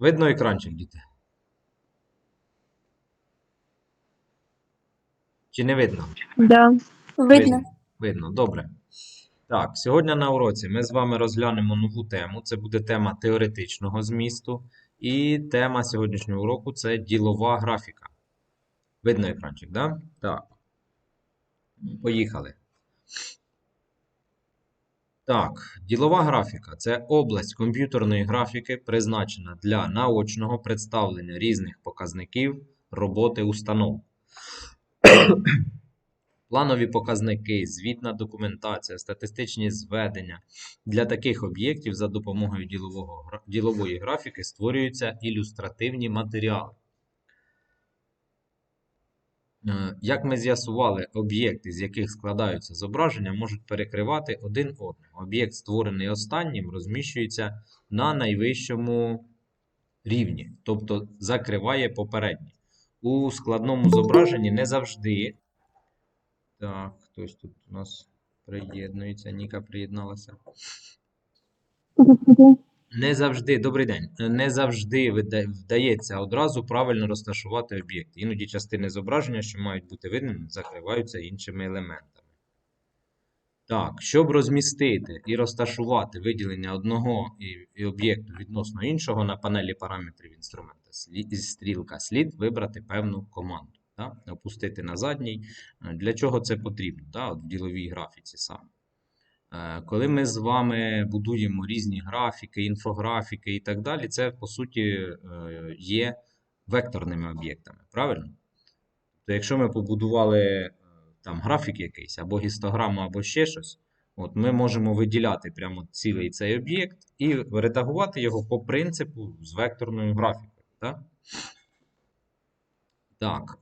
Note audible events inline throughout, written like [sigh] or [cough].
Видно екранчик, діти? Чи не видно? Да. Видно. Видно, добре. Так, сьогодні на уроці ми з вами розглянемо нову тему. Це буде тема теоретичного змісту. І тема сьогоднішнього уроку це ділова графіка. Видно екранчик, да? Так. Поїхали. Так, ділова графіка це область комп'ютерної графіки, призначена для наочного представлення різних показників роботи установ. Планові показники, звітна документація, статистичні зведення. Для таких об'єктів за допомогою ділового, ділової графіки створюються ілюстративні матеріали. Е, Як ми з'ясували, об'єкти, з яких складаються зображення, можуть перекривати один одного. Об'єкт, створений останнім, розміщується на найвищому рівні, тобто закриває попередній. У складному зображенні не завжди. Так, хтось тут у нас приєднується. Ніка приєдналася. Не завжди, добрий день. Не завжди вдається одразу правильно розташувати об'єкт. Іноді частини зображення, що мають бути видними, закриваються іншими елементами. Так, щоб розмістити і розташувати виділення одного і, об'єкту відносно іншого на панелі параметрів інструмента стрілка, слід вибрати певну команду. Опустити на задній. Для чого це потрібно? От в діловій графіці саме. Е, Коли ми з вами будуємо різні графіки, інфографіки і так далі, це по суті е, є векторними об'єктами. Правильно? То якщо ми побудували е, там графік якийсь, або гістограму, або ще щось, от ми можемо виділяти прямо цілий цей об'єкт і редагувати його по принципу з векторною графікою. Так? Так,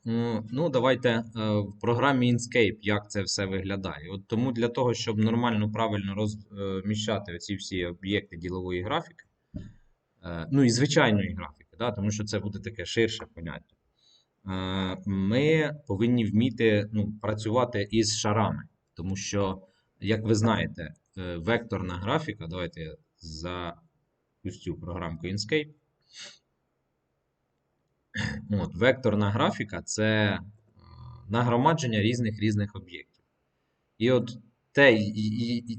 ну давайте е, в програмі Inkscape, як це все виглядає. От тому для того, щоб нормально, правильно розміщати оці всі об'єкти ділової графіки, е, ну і звичайної графіки, да, тому що це буде таке ширше поняття, е, ми повинні вміти ну, працювати із шарами. Тому що, як ви знаєте, е, векторна графіка, давайте я запустю програмку Inkscape. От, векторна графіка це е, нагромадження різних різних об'єктів. І от те,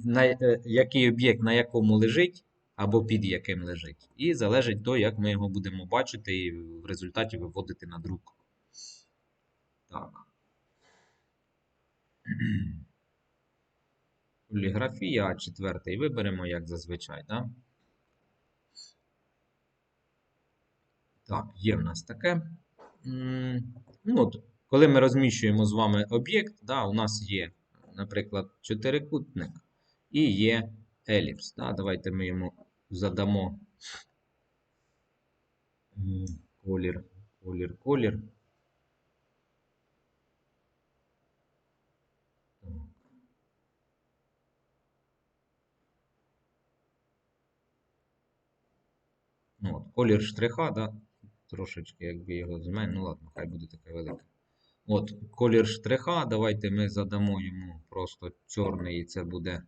на, е, який об'єкт на якому лежить, або під яким лежить, і залежить то, як ми його будемо бачити і в результаті виводити на друк. Так. Поліграфія, четвертий виберемо, як зазвичай, так? Так, є в нас таке. Ну, от, коли ми розміщуємо з вами об'єкт, да, у нас є, наприклад, чотирикутник і є еліпс. Да. Давайте ми йому задамо колір, колір, колір. Ну, от, колір штриха, да, трошечки, якби його зменшити, ну ладно, хай буде таке велике. От, колір штриха, давайте ми задамо йому просто чорний, і це буде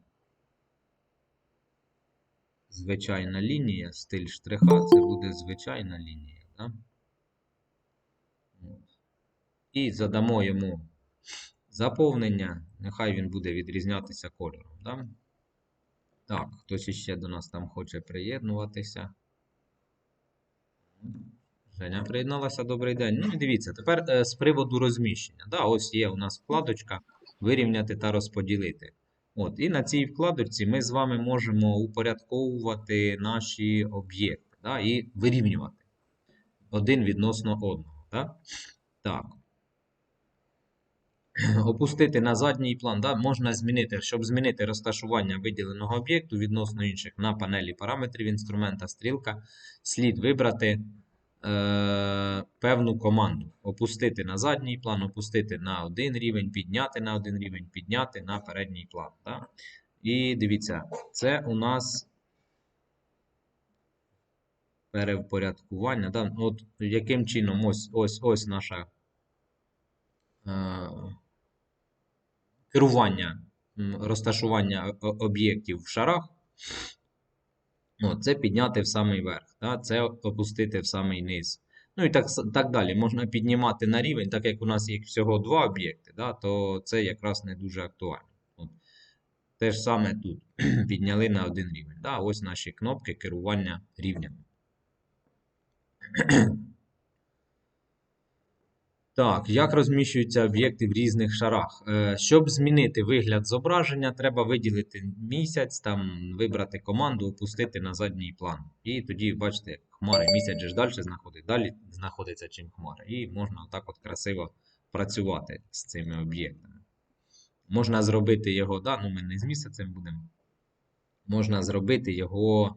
звичайна лінія. Стиль штриха це буде звичайна лінія. Да? І задамо йому заповнення, нехай він буде відрізнятися кольором. Да? Так, хтось іще до нас там хоче приєднуватися. Женя приєдналася, добрий день. Ну і дивіться, тепер е, з приводу розміщення. Да, ось є у нас вкладочка вирівняти та розподілити. От, і на цій вкладочці ми з вами можемо упорядковувати наші об'єкти да, і вирівнювати один відносно одного. Да? Так. [clears throat] Опустити на задній план. Да? Можна змінити, щоб змінити розташування виділеного об'єкту відносно інших на панелі параметрів інструмента стрілка, слід вибрати е, певну команду. Опустити на задній план, опустити на один рівень, підняти на один рівень, підняти на передній план. Да? І дивіться, це у нас перевпорядкування. Да? От яким чином ось ось ось наша е, керування розташування об'єктів в шарах. О, це підняти в самий верх, да? це опустити в самий низ. Ну і так, так далі. Можна піднімати на рівень, так як у нас їх всього два об'єкти, да? то це якраз не дуже актуально. От. Те ж саме тут. [clears throat] Підняли на один рівень. Да? Ось наші кнопки керування рівнями. [clears throat] Так, як розміщуються об'єкти в різних шарах? Е, Щоб змінити вигляд зображення, треба виділити місяць, там вибрати команду, опустити на задній план. І тоді, бачите, хмари місяць ж далі знаходить, далі знаходиться, чим хмари. І можна отак от красиво працювати з цими об'єктами. Можна зробити його, да, ну ми не з місяцем будемо. Можна зробити його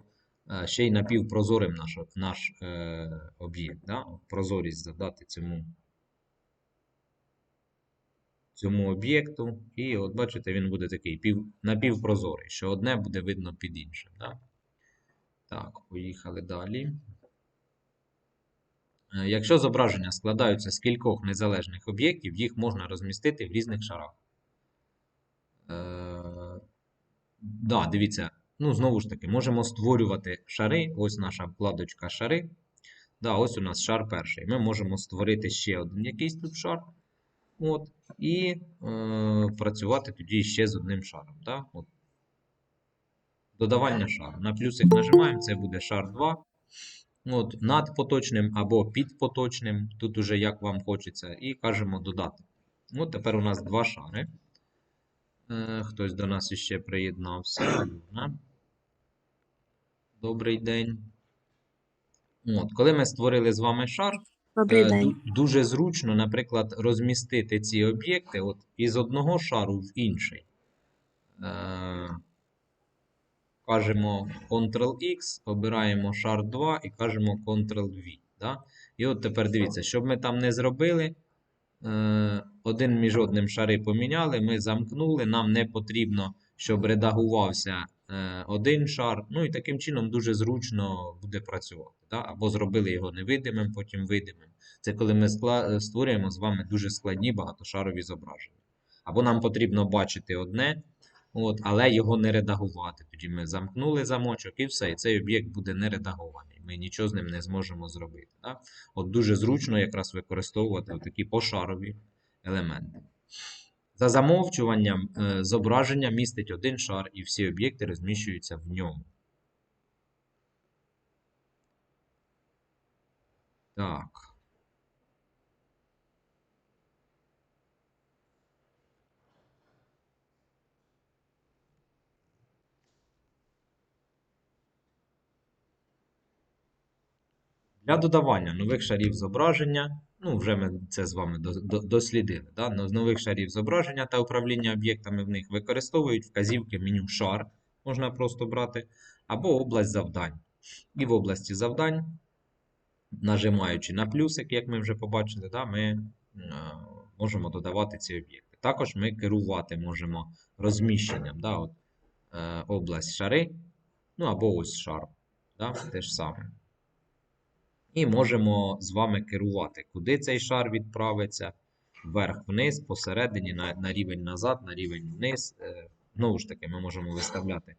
е, ще й напівпрозорим наш, наш е, об'єкт. Да? Прозорість задати цьому цьому об'єкту. І от бачите, він буде такий пів, напівпрозорий, що одне буде видно під іншим. Да? Так, поїхали далі. Е, Якщо зображення складаються з кількох незалежних об'єктів, їх можна розмістити в різних шарах. Е, да, дивіться, ну знову ж таки, можемо створювати шари. Ось наша вкладочка шари. Да, ось у нас шар перший. Ми можемо створити ще один якийсь тут шар. От, і е, працювати тоді ще з одним шаром. Да? От. Додавання шару. На плюсик нажимаємо, це буде шар 2. От, над поточним або під поточним. Тут уже як вам хочеться. І кажемо додати. От тепер у нас два шари. Е, хтось до нас іще приєднався. Добрий день. От, коли ми створили з вами шар, Добрий Е, день. Дуже зручно, наприклад, розмістити ці об'єкти от, із одного шару в інший. Е, Кажемо Ctrl-X, обираємо шар 2 і кажемо Ctrl-V. Да? І от тепер дивіться, щоб ми там не зробили, е, один між одним шари поміняли, ми замкнули, нам не потрібно, щоб редагувався один шар. Ну і таким чином дуже зручно буде працювати. Да? Або зробили його невидимим, потім видимим. Це коли ми створюємо з вами дуже складні багатошарові зображення. Або нам потрібно бачити одне, от, але його не редагувати. Тоді ми замкнули замочок і все, і цей об'єкт буде не редагований. Ми нічого з ним не зможемо зробити. Да? От дуже зручно якраз використовувати такі пошарові елементи. За замовчуванням, е, зображення містить один шар, і всі об'єкти розміщуються в ньому. Так. Для додавання нових шарів зображення, ну вже ми це з вами до- до- дослідили. Да? З нових шарів зображення та управління об'єктами в них використовують вказівки меню шар, можна просто брати, або область завдань. І в області завдань, нажимаючи на плюсик, як ми вже побачили, да, ми можемо додавати ці об'єкти. Також ми керувати можемо розміщенням. Да, от, е, область шари, ну або ось шар. Да, те ж саме. І можемо з вами керувати, куди цей шар відправиться, вверх-вниз, посередині, на, на рівень назад, на рівень вниз. Е, Знову ж таки, ми можемо виставляти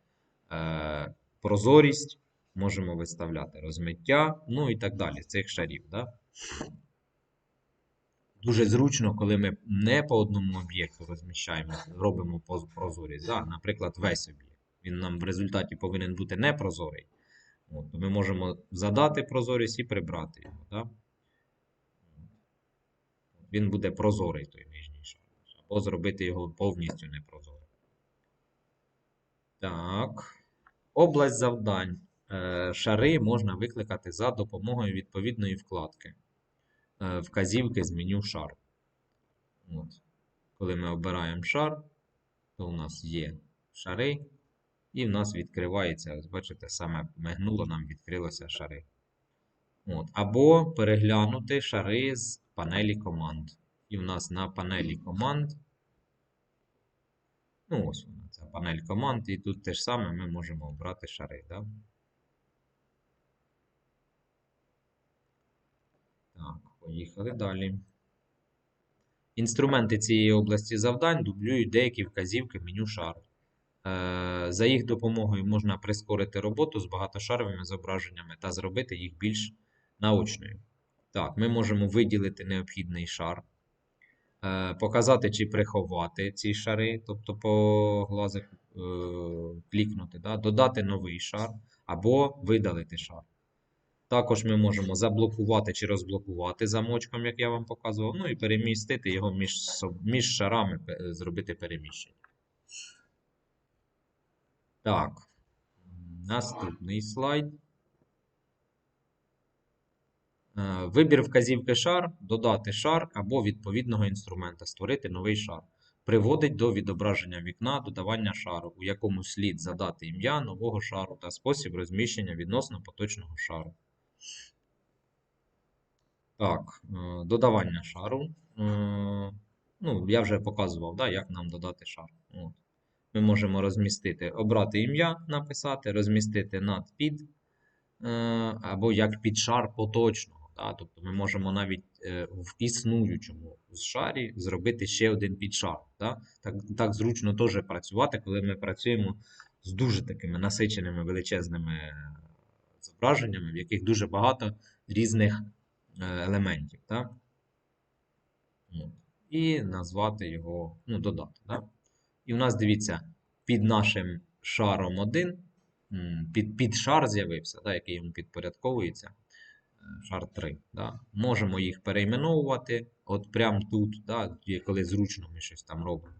е, прозорість, можемо виставляти розмиття, ну і так далі, цих шарів. Да? Дуже зручно, коли ми не по одному об'єкту розміщаємо, робимо прозорість. Да? Наприклад, весь об'єкт. Він нам в результаті повинен бути непрозорий. От, ми можемо задати прозорість і прибрати його. Да? Він буде прозорий, той нижній шар. Або зробити його повністю непрозорим. Так. Область завдань. Е, Шари можна викликати за допомогою відповідної вкладки. Е, Вказівки з меню шар. От. Коли ми обираємо шар, то у нас є шари. І в нас відкривається, ось бачите, саме мигнуло, нам відкрилося шари. От. Або переглянути шари з панелі команд. І в нас на панелі команд. Ну, ось вона, ця панель команд. І тут те ж саме ми можемо обрати шари. Да? Так, поїхали далі. Інструменти цієї області завдань дублюють деякі вказівки меню шар. Е, За їх допомогою можна прискорити роботу з багатошаровими зображеннями та зробити їх більш наочною. Так, ми можемо виділити необхідний шар, е, показати чи приховати ці шари, тобто по глазику е, клікнути, да? додати новий шар або видалити шар. Також ми можемо заблокувати чи розблокувати замочком, як я вам показував, ну і перемістити його між, між шарами, зробити переміщення. Так, наступний слайд. Е, Вибір вказівки шар, додати шар або відповідного інструмента, створити новий шар. Приводить до відображення вікна додавання шару, у якому слід задати ім'я нового шару та спосіб розміщення відносно поточного шару. Так, е, додавання шару. Е, Ну, я вже показував, да, як нам додати шар. От. Ми можемо розмістити, обрати ім'я, написати, розмістити над під, е, або як під шар поточного. Да? Тобто ми можемо навіть е, в існуючому шарі зробити ще один підшар. Да? Так, так зручно теж працювати, коли ми працюємо з дуже такими насиченими величезними зображеннями, в яких дуже багато різних е, елементів. Да? І назвати його, ну, додати. Да? І у нас, дивіться, під нашим шаром 1, під, під шар з'явився, да, який йому підпорядковується. е, Шар 3. Да. Можемо їх перейменовувати. От прямо тут, да, коли зручно ми щось там робимо.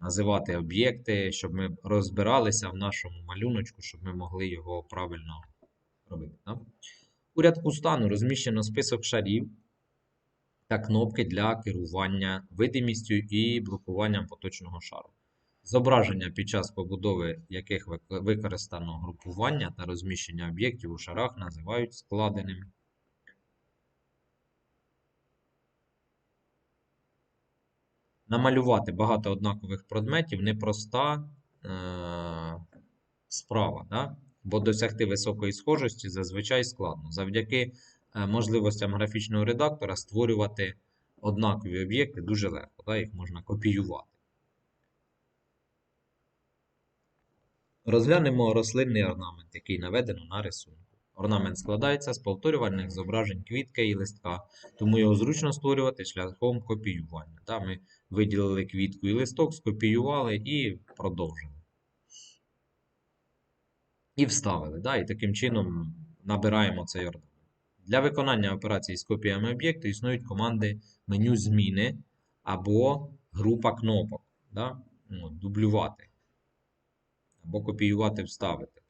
Називати об'єкти, щоб ми розбиралися в нашому малюночку, щоб ми могли його правильно робити. Да. У рядку стану розміщено список шарів та кнопки для керування видимістю і блокуванням поточного шару. Зображення під час побудови яких використано групування та розміщення об'єктів у шарах називають складеним. Намалювати багато однакових предметів непроста е- справа, да? бо досягти високої схожості зазвичай складно. Завдяки можливостям графічного редактора створювати однакові об'єкти дуже легко, да? їх можна копіювати. Розглянемо рослинний орнамент, який наведено на рисунку. Орнамент складається з повторювальних зображень квітки і листка, тому його зручно створювати шляхом копіювання. Да, ми виділили квітку і листок, скопіювали і продовжили. І вставили. Да, і таким чином набираємо цей орнамент. Для виконання операцій з копіями об'єкту існують команди меню зміни або група кнопок. Да? Ну, дублювати або копіювати, вставити.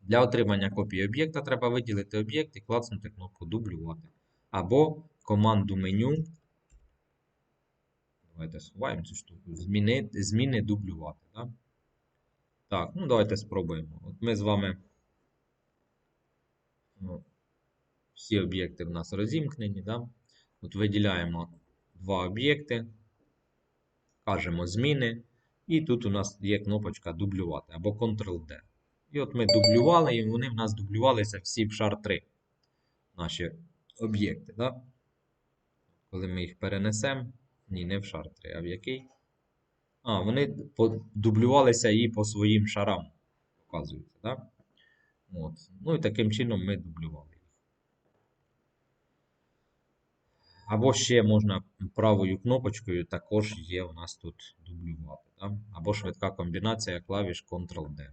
Для отримання копії об'єкта треба виділити об'єкт і клацнути кнопку дублювати. Або команду меню. Давайте сховаємо цю штуку. Зміни, зміни дублювати. Да? Так, ну давайте спробуємо. От ми з вами. Всі об'єкти в нас розімкнені. Да? От виділяємо два об'єкти. Кажемо зміни. І тут у нас є кнопочка дублювати або Ctrl-D. І от ми дублювали, і вони в нас дублювалися всі в шар 3. Наші об'єкти. Да? Коли ми їх перенесемо, ні, не в шар 3, а в який? А, вони дублювалися і по своїм шарам. Показується, да? От. Ну і таким чином ми дублювали їх. Або ще можна правою кнопочкою також є у нас тут дублювати. Да? Або швидка комбінація клавіш Ctrl-D.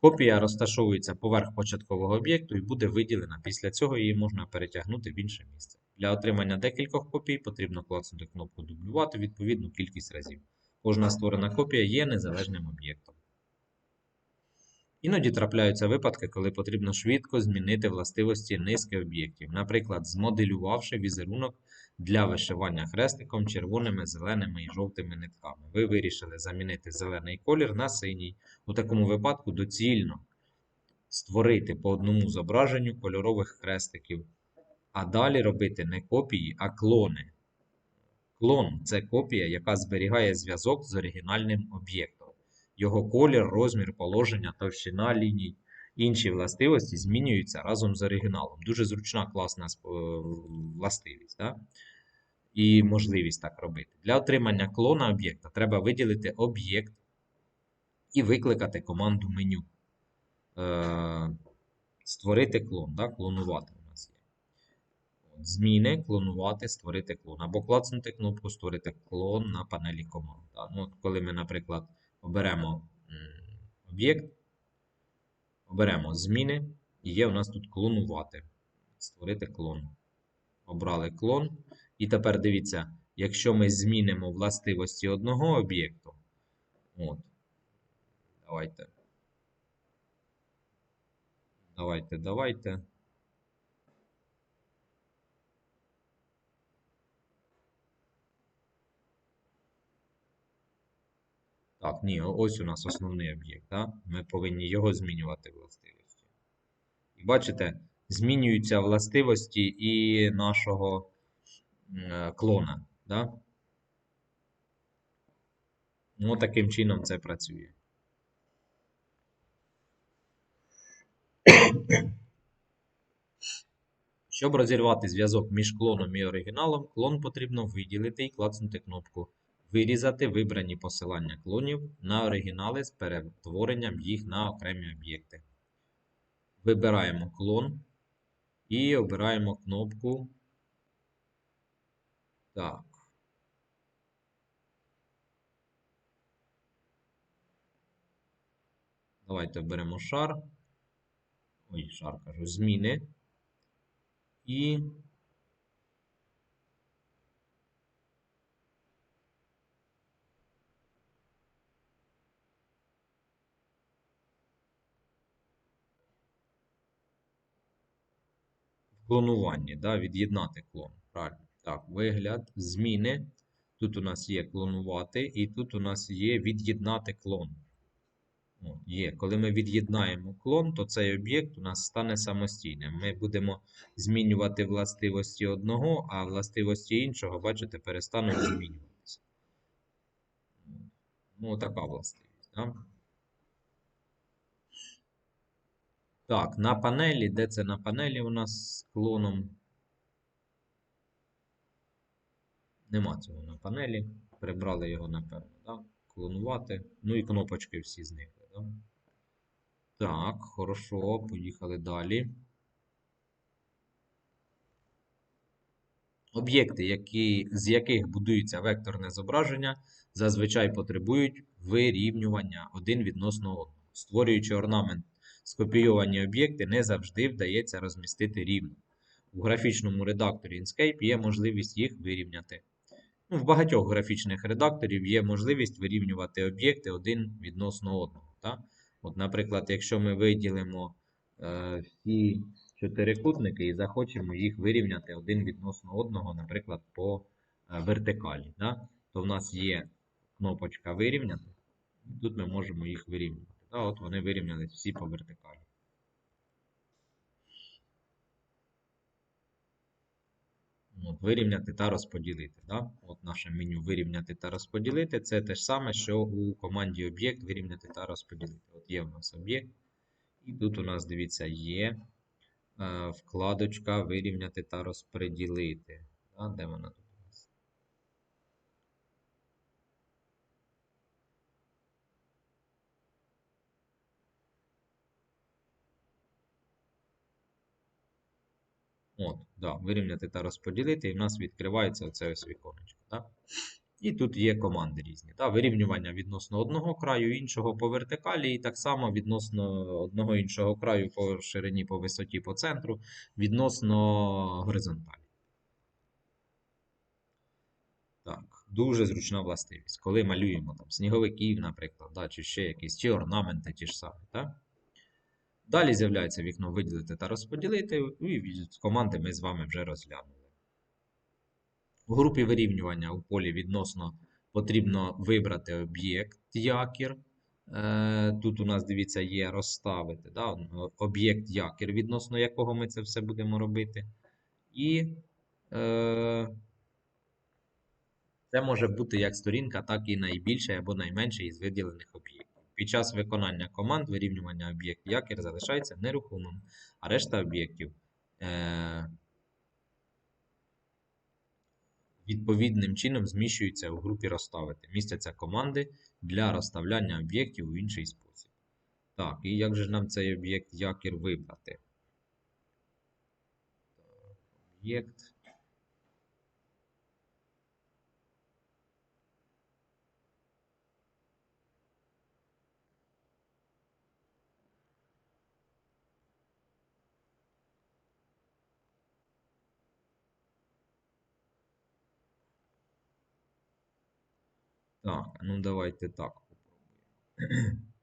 Копія розташовується поверх початкового об'єкту і буде виділена. Після цього її можна перетягнути в інше місце. Для отримання декількох копій потрібно клацнути кнопку дублювати відповідну кількість разів. Кожна створена копія є незалежним об'єктом. Іноді трапляються випадки, коли потрібно швидко змінити властивості низки об'єктів, наприклад, змоделювавши візерунок для вишивання хрестиком червоними, зеленими і жовтими нитками. Ви вирішили замінити зелений колір на синій. У такому випадку доцільно створити по одному зображенню кольорових хрестиків, а далі робити не копії, а клони. Клон це копія, яка зберігає зв'язок з оригінальним об'єктом. Його колір, розмір, положення, товщина ліній, інші властивості змінюються разом з оригіналом. Дуже зручна, класна е, властивість. Да? І можливість так робити. Для отримання клона об'єкта треба виділити об'єкт і викликати команду меню. Е, Створити клон, да? клонувати у нас є. Зміни, клонувати, створити клон. Або клацнути кнопку Створити клон на панелі команд. Да? Ну, коли ми, наприклад, оберемо об'єкт, оберемо зміни, і є у нас тут клонувати. Створити клон. Обрали клон. І тепер дивіться, якщо ми змінимо властивості одного об'єкту, от, давайте. Давайте, давайте. Так, ні, ось у нас основний об'єкт. Да? Ми повинні його змінювати властивості. І бачите, змінюються властивості і нашого е, клона. Да? Ну, таким чином це працює. Щоб розірвати зв'язок між клоном і оригіналом, клон потрібно виділити і клацнути кнопку Вирізати вибрані посилання клонів на оригінали з перетворенням їх на окремі об'єкти. Вибираємо клон і обираємо кнопку. Так. Давайте оберемо шар. Ой, шар кажу, зміни. І в клонуванні, да, від'єднати клон. Правильно. Так, вигляд, зміни. Тут у нас є клонувати, і тут у нас є від'єднати клон. От, є. Коли ми від'єднаємо клон, то цей об'єкт у нас стане самостійним. Ми будемо змінювати властивості одного, а властивості іншого, бачите, перестануть змінюватися. Ну, така властивість. Да? Так, на панелі, де це на панелі у нас з клоном? Нема цього на панелі. Прибрали його, напевно, да? клонувати. Ну і кнопочки всі зникли. Да? Так, хорошо, поїхали далі. Об'єкти, які, з яких будується векторне зображення, зазвичай потребують вирівнювання один відносно одного. Створюючи орнамент, скопійовані об'єкти не завжди вдається розмістити рівно. У графічному редакторі Inkscape є можливість їх вирівняти. Ну, в багатьох графічних редакторів є можливість вирівнювати об'єкти один відносно одного. Так? От, наприклад, якщо ми виділимо е, всі чотирикутники і захочемо їх вирівняти один відносно одного, наприклад, по е, вертикалі, да? то в нас є кнопочка вирівняти. І тут ми можемо їх вирівнювати. Да? От вони вирівнялись всі по вертикалі. От, вирівняти та розподілити. Да? От наше меню вирівняти та розподілити. Це те ж саме, що у команді об'єкт вирівняти та розподілити. От є у нас об'єкт. І тут у нас, дивіться, є е, вкладочка вирівняти та розподілити. Да? Де вона тут От, да, вирівняти та розподілити, і в нас відкривається оце ось віконечко. Да? І тут є команди різні. Да? Вирівнювання відносно одного краю, іншого по вертикалі, і так само відносно одного іншого краю по ширині, по висоті, по центру, відносно горизонталі. Так, дуже зручна властивість. Коли малюємо там сніговиків, наприклад, да, чи ще якісь, чи орнаменти ті ж самі. Так? Далі з'являється вікно виділити та розподілити, ну, і команди ми з вами вже розглянули. У групі вирівнювання у полі відносно потрібно вибрати об'єкт якір. Е, Тут у нас, дивіться, є розставити да, об'єкт якір, відносно якого ми це все будемо робити. І е, це може бути як сторінка, так і найбільший або найменший із виділених об'єктів. Під час виконання команд вирівнювання об'єкт якір залишається нерухомим, а решта об'єктів е, відповідним чином зміщуються у групі розставити. Містяться команди для розставляння об'єктів у інший спосіб. Так, і як же нам цей об'єкт якір вибрати? Об'єкт. Так, ну давайте так попробуємо. [clears throat]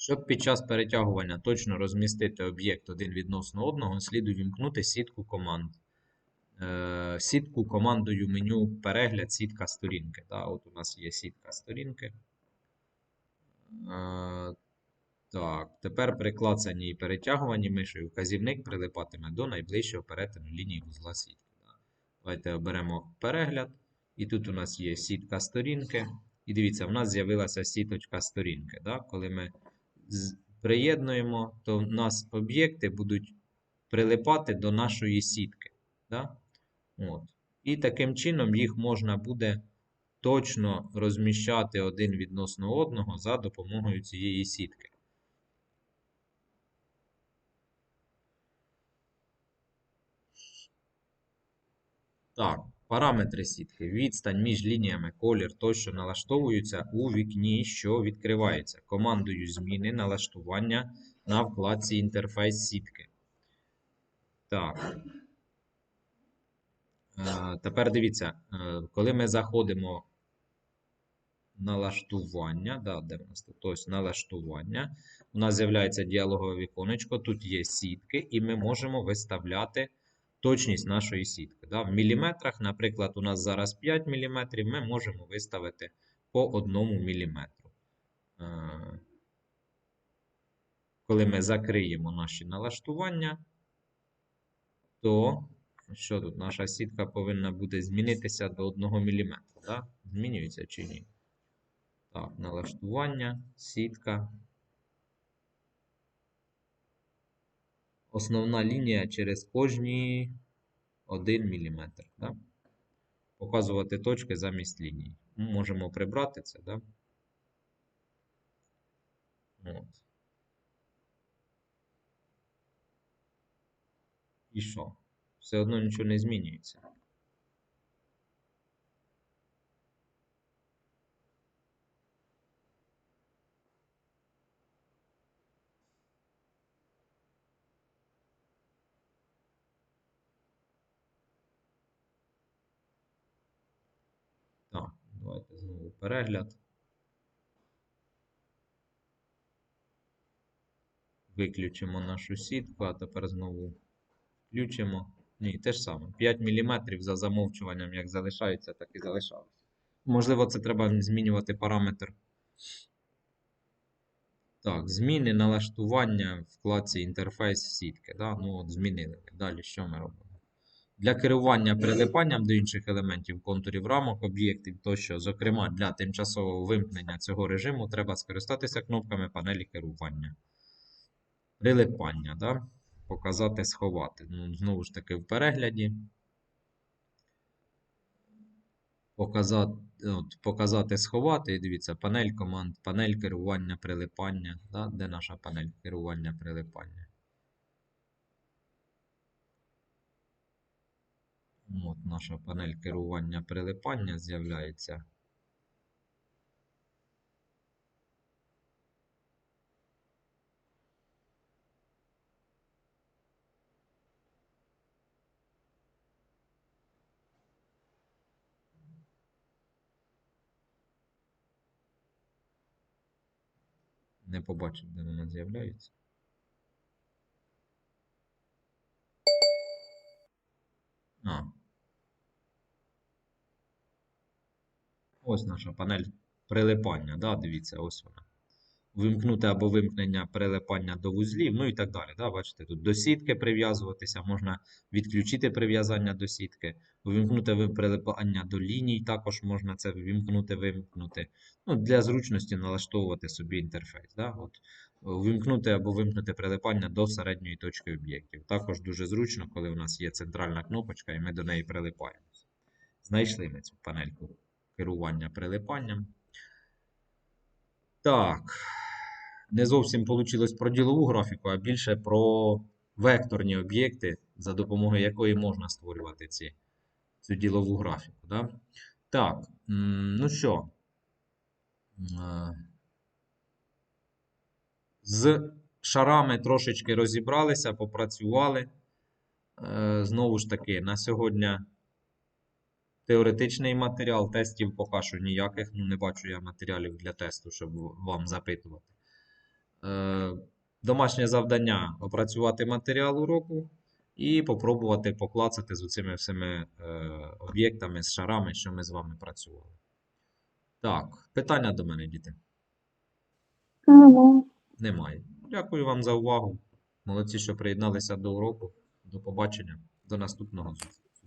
Щоб під час перетягування точно розмістити об'єкт один відносно одного, слід увімкнути сітку команд. Е, Сітку командою меню перегляд, сітка сторінки. Да, От у нас є сітка сторінки. Е, Так, тепер при клацанні і перетягуванні мишею вказівник прилипатиме до найближчого перетину лінії вузла сітки. Давайте оберемо перегляд. І тут у нас є сітка сторінки. І дивіться, в нас з'явилася сіточка сторінки. Да? Коли ми приєднуємо, то в нас об'єкти будуть прилипати до нашої сітки. Да? От. І таким чином їх можна буде точно розміщати один відносно одного за допомогою цієї сітки. Так, параметри сітки. Відстань між лініями, колір тощо налаштовуються у вікні, що відкривається командою зміни налаштування на вкладці інтерфейс сітки. Так. Е, Тепер дивіться, е, коли ми заходимо налаштування, да, де в нас тут ось налаштування, у нас з'являється діалогове віконечко, тут є сітки, і ми можемо виставляти точність нашої сітки. Да. В міліметрах, наприклад, у нас зараз 5 мм, ми можемо виставити по 1 мм. Е, Коли ми закриємо наші налаштування, то що тут? Наша сітка повинна буде змінитися до 1 мм. Да? Змінюється чи ні? Так, налаштування, сітка. Основна лінія через кожні 1 мм. Да? Показувати точки замість лінії. Ми можемо прибрати це, да? От. І що? Все одно нічого не змінюється. Так, давайте знову перегляд. Виключимо нашу сітку, а тепер знову включимо. Ні, те ж саме. 5 мм за замовчуванням, як залишається, так і залишалося. Можливо, це треба змінювати параметр. Так, зміни налаштування вкладці інтерфейс сітки. Да? Ну, от змінили. Далі що ми робимо? Для керування прилипанням до інших елементів контурів рамок, об'єктів тощо, зокрема для тимчасового вимкнення цього режиму, треба скористатися кнопками панелі керування. Прилипання, да? показати, сховати. Ну, знову ж таки, в перегляді. Показати, от, показати, сховати. І дивіться, панель команд, панель керування прилипання. Да? Де наша панель керування прилипання? От Наша панель керування прилипання з'являється. Не побачив, де вона з'являється. А. Ось наша панель прилипання. Да? Дивіться, ось вона. Вимкнути або вимкнення прилипання до вузлів, ну і так далі. Да? Бачите, тут до сітки прив'язуватися, можна відключити прив'язання до сітки, вимкнути прилипання до ліній, також можна це вимкнути, вимкнути. Ну, для зручності налаштовувати собі інтерфейс. Да? От, вимкнути або вимкнути прилипання до середньої точки об'єктів. Також дуже зручно, коли у нас є центральна кнопочка і ми до неї прилипаємо. Знайшли ми цю панельку керування прилипанням. Так. Не зовсім вийшло про ділову графіку, а більше про векторні об'єкти, за допомогою якої можна створювати ці, цю ділову графіку. Да? Так, ну що. Е, З шарами трошечки розібралися, попрацювали. Е, Знову ж таки, на сьогодні теоретичний матеріал, тестів поки що ніяких. Ну, не бачу я матеріалів для тесту, щоб вам запитувати. Е, Домашнє завдання опрацювати матеріал уроку і попробувати поклацати з цими всіми е, об'єктами, з шарами, що ми з вами працювали. Так, питання до мене, діти? Ага. Немає. Дякую вам за увагу. Молодці, що приєдналися до уроку. До побачення. До наступного зустрічі.